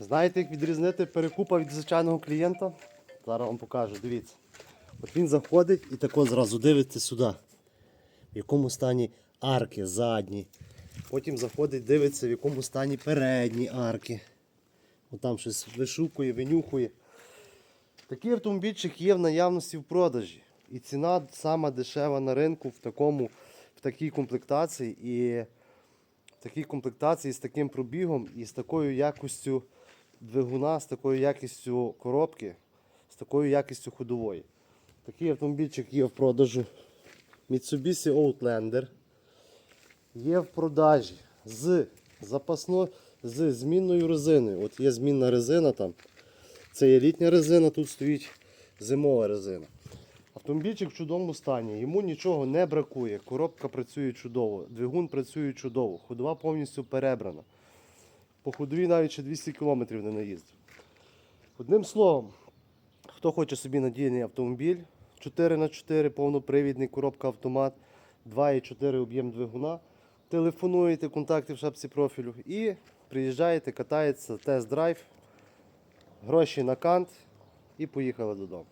Знаєте, як відрізнити перекупа від звичайного клієнта? Зараз вам покажу, дивіться. От він заходить і тако зразу дивиться сюди, в якому стані арки задні. Потім заходить, дивиться, в якому стані передні арки. От там щось вишукує, винюхує. Такий автомобільчик є в наявності в продажі. І ціна сама дешева на ринку в, такому, в такій комплектації. І в такій комплектації з таким пробігом і з такою якістю двигуна, з такою якістю коробки, з такою якістю ходової. Такий автомобільчик є в продажу. Mitsubishi Outlander є в продажі з запасно, з змінною резиною. От є змінна резина там. Це є літня резина, тут стоїть зимова резина. Автомобільчик в чудовому стані, йому нічого не бракує. Коробка працює чудово, двигун працює чудово, ходова повністю перебрана. По ходовій навіть ще 200 км не наїздив. Одним словом, хто хоче собі надійний автомобіль, 4х4, повнопривідний, коробка автомат, 2,4 об'єм двигуна, телефонуєте, контакти в шапці профілю і приїжджаєте, катаєтеся, тест-драйв, гроші на кант і поїхали додому.